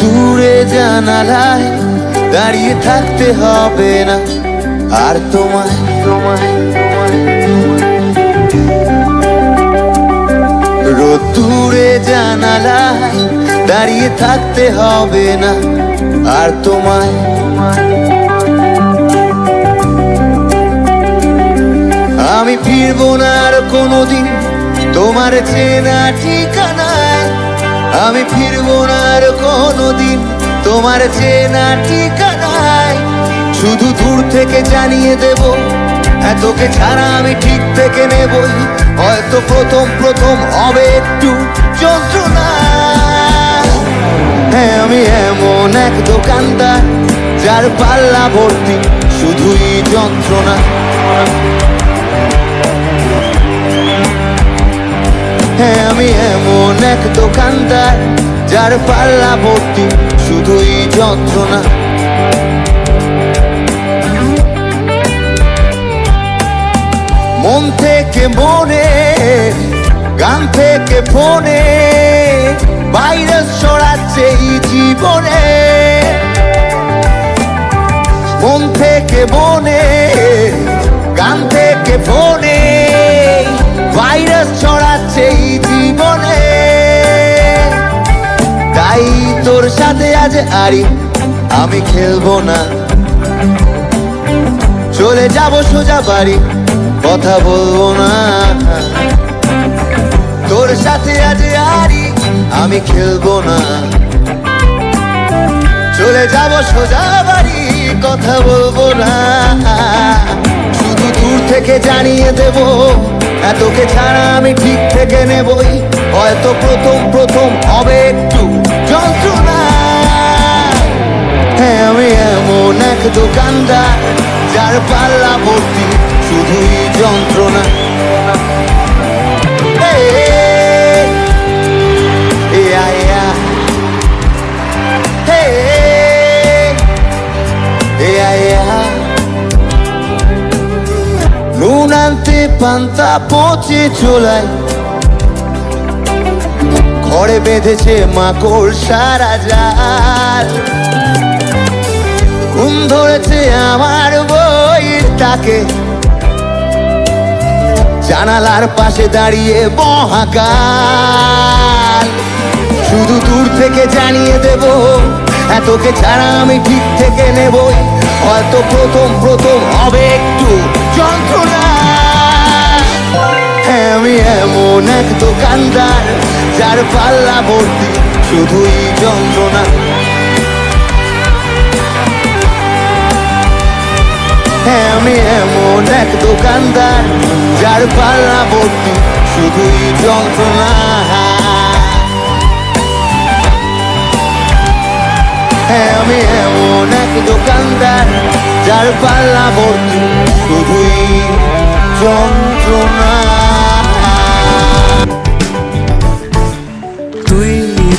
দূরে জানালায় দাঁড়িয়ে থাকতে হবে না। আর তোমায় তোমায় রোদ্দুরে জানালায় দাঁড়িয়ে থাকতে হবে না। আর তোমায় তোমায় আমি ফিরবো না আর কোনোদিন। তোমার চেনা ঠিকানায়। আমি ফিরবো না আর কোনোদিন। তোমার চেনা ঠিকানায়। শুধু দূর থেকে জানিয়ে দেব হ্যাঁ তোকে ছাড়া আমি ঠিক থেকে নেবই। হয়তো প্রথম প্রথম হবে একটু যন্ত্রণা। হ্যাঁ আমি এমন এক দোকানদার, যার পাল্লা ভর্তি শুধুই যন্ত্রণা। এক দোকানদার, যার পাল্লা ভর্তি শুধুই যন্ত্রণা। মন থেকে মনে, গান থেকে ফোনে ভাইরাস ছড়াচ্ছে এই জীবনে। মন থেকে মনে, গান থেকে ফোনে তোর সাথে আজ আরি, আমি খেলব না। চলে যাব সোজা বাড়ি, কথা বলব না। তোর সাথে আজ আরি, আমি খেলব না। চলে যাব সোজা বাড়ি, কথা বলব না। শুধু দূর থেকে জানিয়ে দেব, এতকে ছাড়া আমি ঠিক থেকে নেবই। হয়তো প্রথম প্রথম হবে একটু। যন্ত্রণা হ্যাঁ আমি এমন এক দোকানদার যার পাল্লা ভর্তি শুধুই যন্ত্রণা. নুন আনতে পান্তা পচে চলাই ঘরে বেঁধেছে মাকড় সারা জাল ঘুম ধরেছে আমার বই তাকে। জানালার পাশে দাঁড়িয়ে মহাকাল। শুধু দূর থেকে জানিয়ে দেব, এতকে ছাড়া আমি ঠিক থেকে নেবই। হয়তো প্রথম প্রথম হবে একটু যন্ত্রণা। হ্যাঁ আমি এমন এক দোকানদার। যার পাল্লা ভর্তি শুধুই যন্ত্রণা। হ্যাঁ আমি এমন এক দোকানদার যার পাল্লা ভর্তি শুধুই যন্ত্রণা। হ্যাঁ আমি এমন এক দোকানদার যার পাল্লা ভর্তি শুধুই যন্ত্রণা।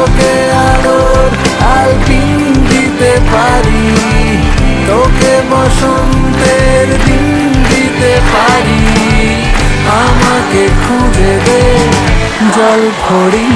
তোকে আলোর আলপিন দিতে পারি। তোকে বসন্তের দিন দিতে পারি। আমাকে খুঁজে দে, জল ভরি